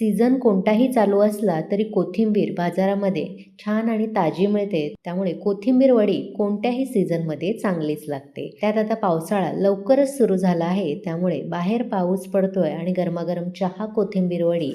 Season कोणताही चालू असला तरी कोथिंबीर बाजारामध्ये छान आणि ताजी मिळते. त्यामुळे कोथिंबीर वडी कोणत्याही सीझनमध्ये चांगलीच लागते. त्यात आता पावसाळा लवकरच सुरू झाला आहे. त्यामुळे बाहेर पाऊस पडतोय आणि गरमागरम चहा कोथिंबीर वडी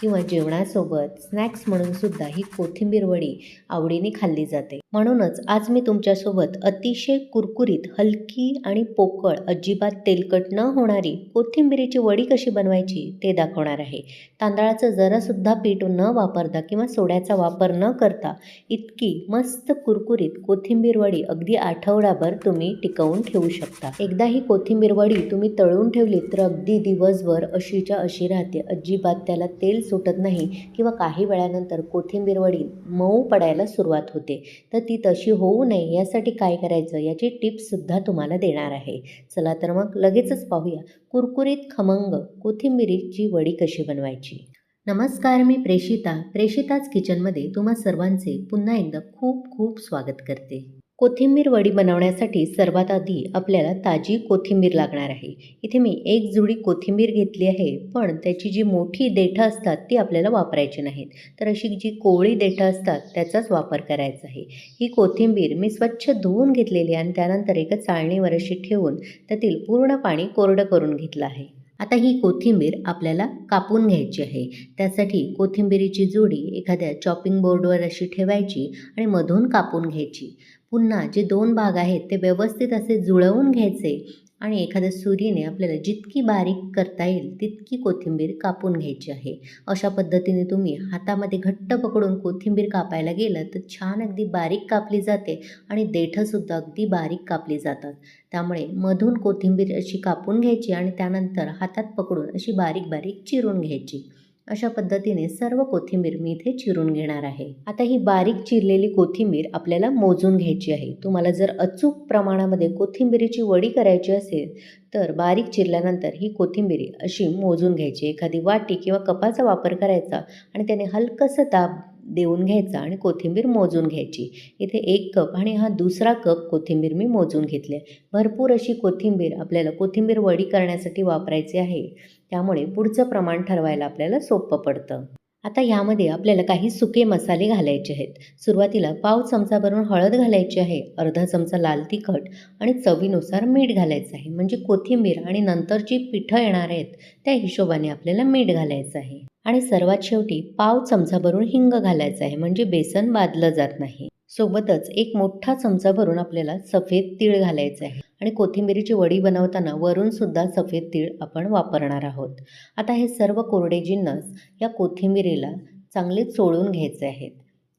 किंवा जेवणासोबत स्नॅक्स म्हणून सुद्धा ही कोथिंबीर वडी आवडीने खाल्ली जाते. म्हणूनच आज मी तुमच्यासोबत अतिशय कुरकुरीत हलकी आणि पोकळ अजिबात तेलकट न होणारी कोथिंबीरीची वडी कशी बनवायची ते दाखवणार आहे. तांदळाचं जरासुद्धा पीठ न वापरता किंवा सोड्याचा वापर न करता इतकी मस्त कुरकुरीत कोथिंबीर वडी अगदी आठवडाभर तुम्ही टिकवून ठेवू शकता. एकदा ही कोथिंबीर वडी तुम्ही तळून ठेवली तर अगदी दिवसभर अशीच्या अशी राहते. अजिबात त्याला तेल सुटत नाही किंवा काही वेळानंतर कोथिंबीर वडी मऊ पडायला सुरुवात होते. तर ती तशी होऊ नये यासाठी काय करायचं? याची टिप्ससुद्धा तुम्हाला देणार आहे. चला तर मग लगेचच पाहूया कुरकुरीत खमंग कोथिंबिरीची वडी कशी बनवायची? नमस्कार मी प्रेषिता. प्रेषिताच किचनमध्ये तुम्हा सर्वांचे पुन्हा एकदा खूप खूप स्वागत करते. कोथिंबीर वडी बनवण्यासाठी सर्वात आधी आपल्याला ताजी कोथिंबीर लागणार आहे. इथे मी एक जुडी कोथिंबीर घेतली आहे पण त्याची जी मोठी देठं असतात ती आपल्याला वापरायची नाहीत. तर अशी जी कोवळी देठं असतात त्याचाच वापर करायचा आहे. ही कोथिंबीर मी स्वच्छ धुवून घेतलेली आणि त्यानंतर एका चाळणीवर अशी ठेवून त्यातील पूर्ण पाणी कोरडं करून घेतलं आहे. आता ही कोथिंबीर आपल्याला कापून घ्यायची आहे. त्यासाठी कोथिंबीरीची जोडी एखाद्या चॉपिंग बोर्डवर अशी ठेवायची आणि मधून कापून घ्यायची. पुन्हा जे दोन भाग आहेत ते व्यवस्थित असे जुळवून घ्यायचे आणि एखाद्या सुरीने आपल्याला जितकी बारीक करता येईल तितकी कोथिंबीर कापून घ्यायची आहे. अशा पद्धतीने तुम्ही हातामध्ये घट्ट पकडून कोथिंबीर कापायला गेलं तर छान अगदी बारीक कापली जाते आणि देठंसुद्धा अगदी बारीक कापली जातात. त्यामुळे मधून कोथिंबीर अशी कापून घ्यायची आणि त्यानंतर हातात पकडून अशी बारीक बारीक चिरून घ्यायची. अशा पद्धतीने सर्व कोथिंबीर मी इथे चिरून घेणार आहे. आता ही बारीक चिरलेली कोथिंबीर आपल्याला मोजून घ्यायची आहे. तुम्हाला जर अचूक प्रमाणामध्ये कोथिंबीरीची वडी करायची असेल तर बारीक चिरल्यानंतर ही कोथिंबीरी अशी मोजून घ्यायची. एखादी वाटी किंवा कपाचा वापर करायचा आणि त्याने हलकंसं दाब देऊन घ्यायचा आणि कोथिंबीर मोजून घ्यायची. इथे एक कप आणि हा दुसरा कप कोथिंबीर मी मोजून घेतले. भरपूर अशी कोथिंबीर आपल्याला कोथिंबीर वडी करण्यासाठी वापरायची आहे. त्यामुळे पुढचं प्रमाण ठरवायला आपल्याला सोपं पडतं. आता यामध्ये आपल्याला काही सुके मसाले घालायचे आहेत. सुरुवातीला पाव चमचाभरून हळद घालायची आहे. अर्धा चमचा लाल तिखट आणि चवीनुसार मीठ घालायचं आहे. म्हणजे कोथिंबीर आणि नंतर जी पिठं येणार आहेत त्या हिशोबाने आपल्याला मीठ घालायचं आहे. आणि सर्वात शेवटी पाव चमचाभरून हिंग घालायचं आहे. म्हणजे बेसन बादलं जात नाही. सोबतच एक मोठा चमचा भरून आपल्याला सफेद तीळ घालायचं आहे. आणि कोथिंबीरीची वडी बनवताना वरून सुद्धा सफेद तीळ आपण वापरणार आहोत. आता हे सर्व कोरडे जिन्नस या कोथिंबिरीला चांगले चोळून घ्यायचे आहेत.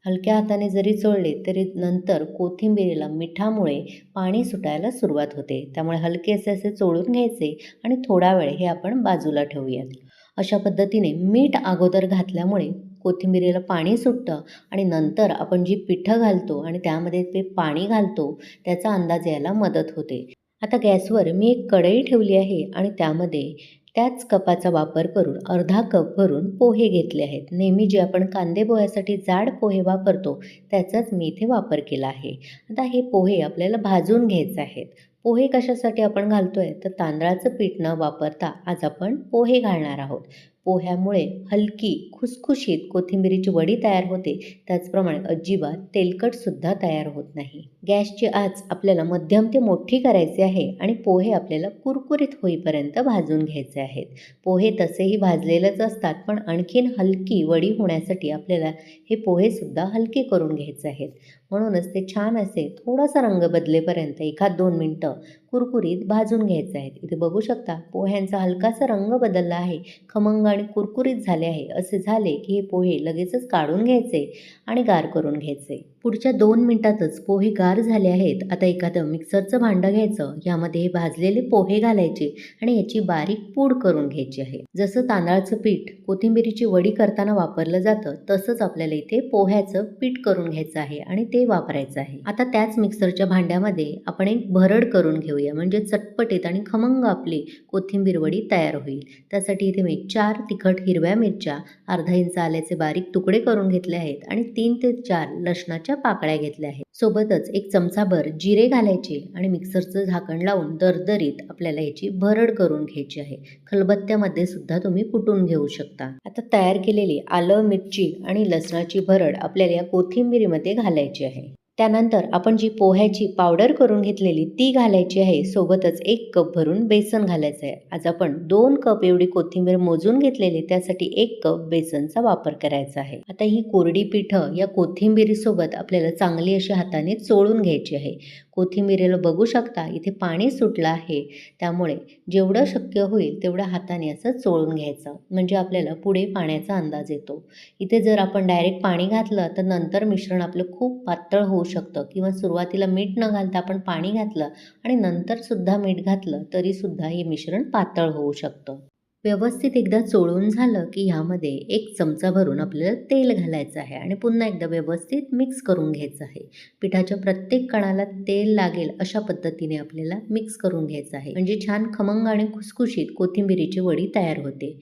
हलक्या हाताने जरी चोळले तरी नंतर कोथिंबीरीला मिठामुळे पाणी सुटायला सुरुवात होते. त्यामुळे हलके असे असे चोळून घ्यायचे आणि थोडा वेळ हे आपण बाजूला ठेवूयात. अशा पद्धतीने मीठ अगोदर घातल्यामुळे कोथिंबिरीला पाणी सुटतं आणि नंतर आपण जी पिठं घालतो आणि त्यामध्ये ते पाणी घालतो त्याचा अंदाज यायला मदत होते. आता गॅसवर मी एक कढई ठेवली आहे आणि त्यामध्ये त्याच कपाचा वापर करून अर्धा कप भरून पोहे घेतले आहेत. नेहमी जे आपण कांदे पोह्यासाठी जाड पोहे वापरतो त्याचाच मी इथे वापर केला आहे. आता हे पोहे आपल्याला भाजून घ्यायचे आहेत. पोहे कशासाठी आपण घालतो आहे तर तांदळाचं पीठ न वापरता आज आपण पोहे घालणार आहोत. पोह्यामुळे हलकी खुसखुशीत कोथिंबिरीची वडी तयार होते. त्याचप्रमाणे अजिबात तेलकटसुद्धा तयार होत नाही. गॅसची आच आपल्याला मध्यम ते मोठी करायची आहे आणि पोहे आपल्याला कुरकुरीत होईपर्यंत भाजून घ्यायचे आहेत. पोहे तसेही भाजलेलेच असतात पण आणखीन हलकी वडी होण्यासाठी आपल्याला हे पोहेसुद्धा हलके करून घ्यायचे आहेत. म्हणूनच ते छान असे थोडासा रंग बदलेपर्यंत एखाद दोन मिनटं कुरकुरीत भाजून घ्यायचे आहेत. इथे बघू शकता पोह्यांचा हलकासा रंग बदलला आहे. खमंग आणि कुरकुरीत झाले आहे. असे झाले की हे पोहे लगेचच काढून घ्यायचे आणि गार करून घ्यायचे. पुढच्या दोन मिनिटातच पोहे गार झाले आहेत. आता एखादं मिक्सरचं भांडं घ्यायचं. यामध्ये हे भाजलेले पोहे घालायचे आणि याची बारीक पूड करून घ्यायची आहे. जसं तांदळाचं पीठ कोथिंबिरीची वडी करताना वापरलं जातं तसंच आपल्याला इथे पोह्याचं पीठ करून घ्यायचं आहे आणि ते वापरायचं आहे. आता त्याच मिक्सरच्या भांड्यामध्ये आपण एक भरड करून घेऊ देऊया म्हणजे चटपटीत आणि खमंग आपली कोथिंबीर वडी तयार होईल. त्यासाठी इथे मी चार तिखट हिरव्या मिरच्या अर्धा इंच आल्याचे बारीक तुकडे करून घेतले आहेत आणि तीन ते चार लसणाच्या पाकळ्या घेतल्या आहेत. सोबतच एक चमचाभर जिरे घालायचे आणि मिक्सरचं झाकण लावून दरदरीत आपल्याला याची भरड करून घ्यायची आहे. खलबत्त्यामध्ये सुद्धा तुम्ही कुटून घेऊ शकता. आता तयार केलेली आलं मिरची आणि लसणाची भरड आपल्याला या कोथिंबीरीमध्ये घालायची आहे. त्यानंतर आपण जी पोह्याची पावडर करून घेतलेली ती घालायची आहे. सोबतच एक कप भरून बेसन घालायचं आहे. आज आपण दोन कप एवढी कोथिंबीर मोजून घेतलेली त्यासाठी एक कप बेसनचा वापर करायचा आहे. आता ही कोरडी पिठं या कोथिंबिरीसोबत आपल्याला चांगली अशी हाताने चोळून घ्यायची आहे. कोथिंबिरीला बघू शकता इथे पाणी सुटलं आहे. त्यामुळे जेवढं शक्य होईल तेवढं हाताने असं चोळून घ्यायचं. म्हणजे आपल्याला पुढे पाण्याचा अंदाज येतो. इथे जर आपण डायरेक्ट पाणी घातलं तर नंतर मिश्रण आपलं खूप पातळ होऊ शकतं. किंवा सुरुवातीला मीठ न घालता आपण पाणी घातलं आणि नंतरसुद्धा मीठ घातलं तरीसुद्धा हे मिश्रण पातळ होऊ शकतं. व्यवस्थित एकदा चोळून झालं की ह्यामध्ये एक चमचा भरून आपल्याला तेल घालायचं आहे आणि पुन्हा एकदा व्यवस्थित मिक्स करून घ्यायचं आहे. पिठाच्या प्रत्येक कणाला तेल लागेल अशा पद्धतीने आपल्याला मिक्स करून घ्यायचं आहे. म्हणजे छान खमंग आणि खुसखुशीत कोथिंबिरीची वडी तयार होते.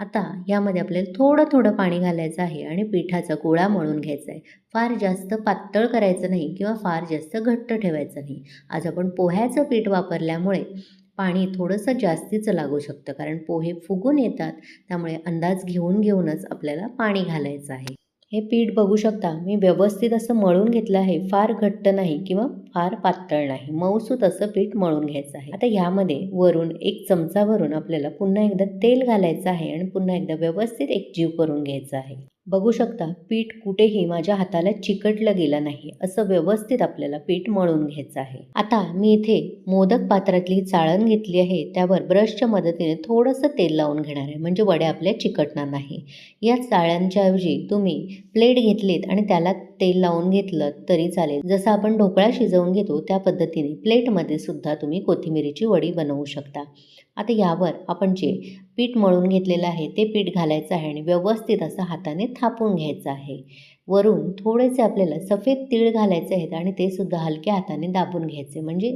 आता यामध्ये आपल्याला थोडं थोडं पाणी घालायचं आहे आणि पिठाचा गोळा मळून घ्यायचा आहे. फार जास्त पातळ करायचं नाही किंवा फार जास्त घट्ट ठेवायचं नाही. आज आपण पोह्याचं पीठ वापरल्यामुळे पाणी थोडंसं जास्तीचं लागू शकतं कारण पोहे फुगून येतात त्यामुळे अंदाज घेऊन घेऊनच आपल्याला पाणी घालायचं आहे. हे पीठ बघू शकता मी व्यवस्थित असं मळून घेतलं आहे. फार घट्ट नाही किंवा फार पातळ नाही. मऊसूत असं पीठ मळून घ्यायचं आहे. आता ह्यामध्ये वरून एक चमचा भरून आपल्याला पुन्हा एकदा तेल घालायचं आहे आणि पुन्हा एकदा व्यवस्थित एक जीव करून घ्यायचा आहे. बघू शकता पीठ कुठेही माझ्या हाताला चिकटलं गेलं नाही. असं व्यवस्थित आपल्याला पीठ मळून घ्यायचं आहे. आता मी इथे मोदक पात्रातली चाळण घेतली आहे. त्यावर ब्रशच्या मदतीने थोडंसं तेल लावून घेणार आहे. म्हणजे वड्या आपल्या चिकटणार नाही. या चाळ्यांच्या ऐवजी तुम्ही प्लेट घेतलीत आणि त्याला तेल लावून घेतलं तरी चालेल. जसं आपण ढोकळा शिजवून घेतो त्या पद्धतीने प्लेटमध्ये सुद्धा तुम्ही कोथिंबिरीची वडी बनवू शकता. आता यावर आपण जे पीठ मळून घेतलेलं आहे ते पीठ घालायचं आहे आणि व्यवस्थित असं हाताने थापून घ्यायचं आहे. वरून थोडेसे आपल्याला सफेद तीळ घालायचे आहेत आणि ते सुद्धा हलक्या हाताने दाबून घ्यायचे. म्हणजे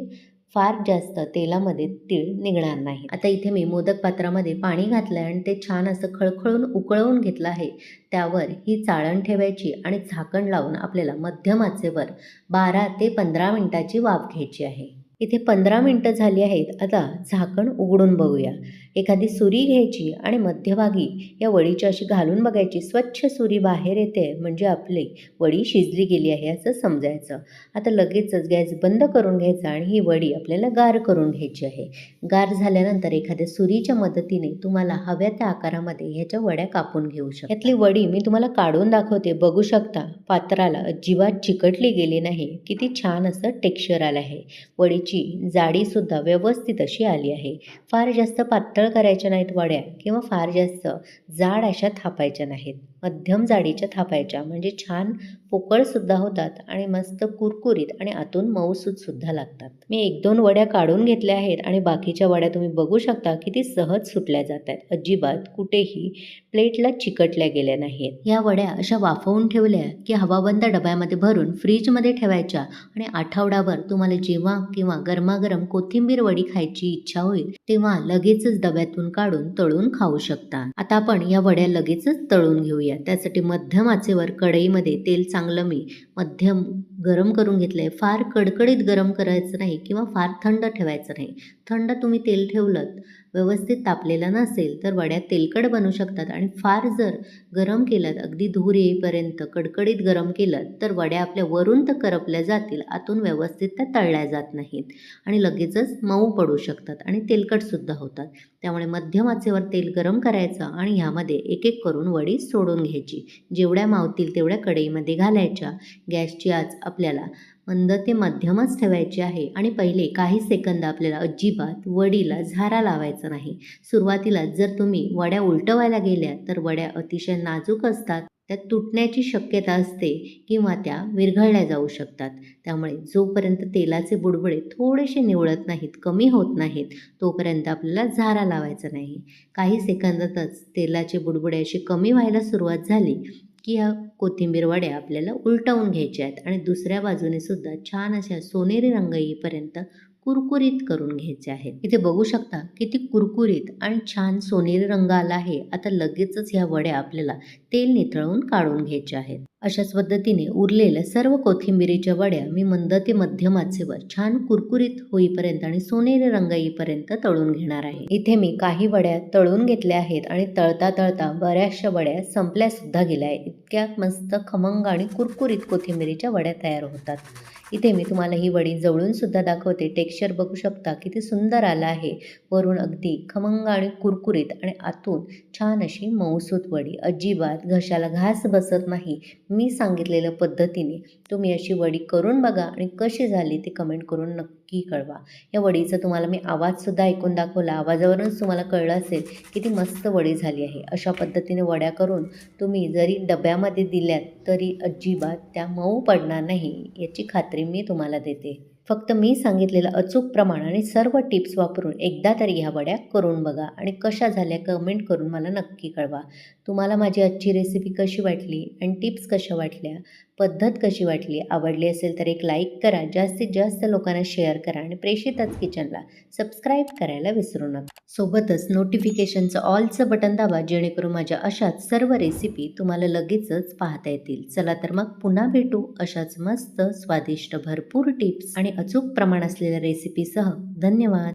फार जास्त तेलामध्ये तीळ निघणार नाही. आता इथे मी मोदक पात्रामध्ये पाणी घातलं आहे आणि ते छान असं खळखळून उकळवून घेतलं आहे. त्यावर ही चाळण ठेवायची आणि झाकण लावून आपल्याला मध्यम आचेवर बारा ते पंधरा मिनिटाची वाफ घ्यायची आहे. इथे पंधरा मिनटं झाली आहेत. आता झाकण उघडून बघूया. एखादी सुरी घ्यायची आणि मध्यभागी या वडीची अशी घालून बघायची. स्वच्छ सुरी बाहेर येते म्हणजे आपली वडी शिजली गेली आहे असं समजायचं. आता लगेचच गॅस बंद करून घ्यायचा आणि ही वडी आपल्याला गार करून घ्यायची आहे. गार झाल्यानंतर एखाद्या सुरीच्या मदतीने तुम्हाला हव्या त्या आकारामध्ये ह्याच्या वड्या कापून घेऊ शकता. यातली वडी मी तुम्हाला काढून दाखवते. बघू शकता पात्राला अजिबात चिकटली गेली नाही. किती छान असं टेक्स्चर आलं आहे. वडीची जाडीसुद्धा व्यवस्थित अशी आली आहे. फार जास्त पातळ करायच्या नाहीत वड्या किंवा फार जास्त जाड अशा थापायच्या नाहीत. मध्यम जाडीच्या थापायच्या म्हणजे छान पोकळसुद्धा होतात आणि मस्त कुरकुरीत आणि आतून मऊसूतसुद्धा लागतात. मी एक दोन वड्या काढून घेतल्या आहेत आणि बाकीच्या वड्या तुम्ही बघू शकता किती सहज सुटल्या जात आहेत. अजिबात कुठेही प्लेटला चिकटल्या गेल्या नाहीत या वड्या अशा वाफवून ठेवल्या की हवाबंद डब्यामध्ये भरून फ्रीजमध्ये ठेवायच्या आणि आठवडाभर तुम्हाला जेव्हा किंवा गरमागरम कोथिंबीर वडी खायची इच्छा होईल तेव्हा लगेचच डब्यातून काढून तळून खाऊ शकता. आता आपण या वड्या लगेचच तळून घेऊया. त्यासाठी मध्यम आचेवर कढईमध्ये तेल चांगलं मी मध्यम गरम करून घेतलं आहे फार कडकडीत गरम करायचं नाही किंवा फार थंड ठेवायचं नाही. थंड तुम्ही तेल ठेवलं व्यवस्थित तापलेला नसेल तर वड्या तेलकट बनू शकतात. आणि फार जर गरम केलं अगदी धूर येईपर्यंत कडकडीत गरम केलं तर वड्या आपल्या वरून तर करपल्या जातील आतून व्यवस्थित त्या तळल्या जात नाहीत. आणि लगेचच मऊ पडू शकतात आणि तेलकटसुद्धा होतात. त्यामुळे मध्यम आचेवर तेल गरम करायचं आणि ह्यामध्ये एक एक करून वडी सोडून घ्यायची. जेवढ्या मावतील तेवढ्या कढईमध्ये घालायच्या. गॅसची आज आपल्याला मंद ते मध्यमच ठेवायचे आहे आणि पहिले काही सेकंद आपल्याला अजिबात वडीला झारा लावायचा नाही. सुरुवातीला जर तुम्ही वड्या उलटवायला गेल्या तर वड्या अतिशय नाजूक असतात त्या तुटण्याची शक्यता असते किंवा त्या विरघळल्या जाऊ शकतात. त्यामुळे जोपर्यंत तेलाचे बुडबुडे थोडेसे निवळत नाहीत कमी होत नाहीत तोपर्यंत आपल्याला झारा लावायचा नाही. काही सेकंदातच तेलाचे बुडबुडे असे कमी व्हायला सुरुवात झाली की या कोथिंबीर वड्या आपल्याला उलटवून घ्यायच्या आहेत आणि दुसऱ्या बाजूने सुद्धा छान अशा सोनेरी रंग येईपर्यंत कुरकुरीत करून घ्यायचे आहेत. इथे बघू शकता किती कुरकुरीत आणि छान सोनेरी रंग आला आहे. आता लगेचच ह्या वड्या आपल्याला तेल नितळून काढून घ्यायच्या आहेत. अशाच पद्धतीने उरलेल्या सर्व कोथिंबिरीच्या वड्या मी मंद ते मध्यम आचेवर छान कुरकुरीत होईपर्यंत आणि सोनेरी रंग येईपर्यंत तळून घेणार आहे. इथे मी काही वड्या तळून घेतल्या आहेत आणि तळता तळता बऱ्याचशा वड्या संपल्या सुद्धा गेल्या आहेत. इतक्या मस्त खमंग आणि कुरकुरीत कोथिंबिरीच्या वड्या तयार होतात. इथे मी तुम्हाला ही वडी जवळून सुद्धा दाखवते. टेक्स्चर बघू शकता किती सुंदर आलं आहे. वरून अगदी खमंग आणि कुरकुरीत आणि आतून छान अशी मऊसूत वडी. अजिबात घशाला घास बसत नाही. मी सांगितलेल्या पद्धतीने तुम्ही अशी वडी करून बघा आणि कशी झाली ती कमेंट करून नक्की कळवा. या वडीचा तुम्हाला मी आवाजसुद्धा ऐकून दाखवला. आवाजावरूनच तुम्हाला कळलं असेल की ती मस्त वडी झाली आहे. अशा पद्धतीने वड्या करून तुम्ही जरी डब्यामध्ये दिल्यात तरी अजिबात त्या मऊ पडणार नाही याची खात्री मी तुम्हाला देते. फक्त मी सांगितलेलं अचूक प्रमाण आणि सर्व टिप्स वापरून एकदा तरी ह्या वड्या करून बघा आणि कशा झाल्या कमेंट करून मला नक्की कळवा. तुम्हाला माझी आजची रेसिपी कशी वाटली आणि टिप्स कशा वाटल्या पद्धत कशी वाटली आवडली असेल तर एक लाईक करा जास्तीत जास्त लोकांना शेअर करा आणि प्रेषितच किचनला सबस्क्राईब करायला विसरू नका. सोबतच नोटिफिकेशनचं ऑलचं बटन दाबा जेणेकरून माझ्या अशाच सर्व रेसिपी तुम्हाला लगेचच पाहता येतील. चला तर मग पुन्हा भेटू अशाच मस्त स्वादिष्ट भरपूर टिप्स आणि अचूक प्रमाण असलेल्या रेसिपीसह धन्यवाद.